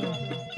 Thank you.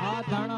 આ ધણા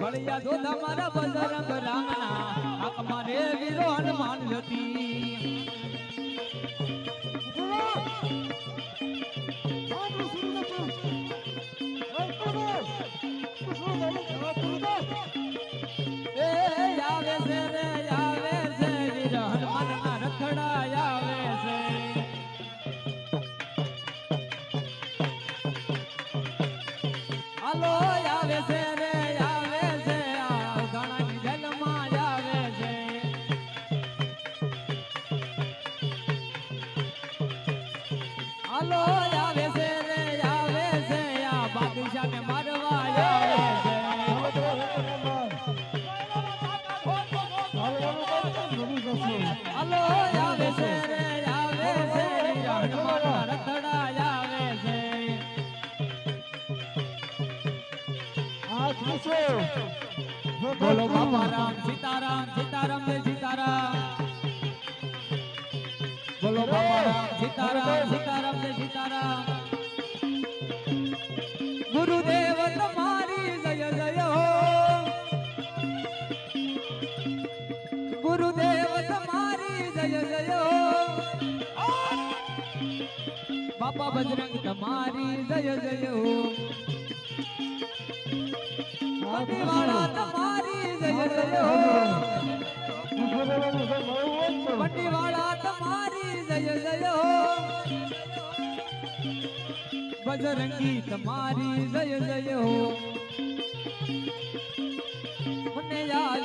મારે હનુમાન જતી તમારા બજરંગ રામના હક મારે વીરો હનુમાન જતી હાલો આવે છે રે આવે છે આ બાદશાહને મારવા આવે છે હાલો આવે છે રે આવે છે હનુમાનના રથડા આવે છે બોલો બાપા રામ સીતારામ સીતારામ જય સીતારામ બોલો બાપા રામ સીતારામ સીતારામ જય સીતારામ. ગુરુદેવ તમારી જય જય હો. ગુરુદેવ તમારી જય જય હો. બાપા બજરંગ તમારી જય જય હો. વાળા તમારી જય જય હો. પટીવાળા તમારી જય જય હો. બજરંગી તમારી જય જય હો. મને યાદ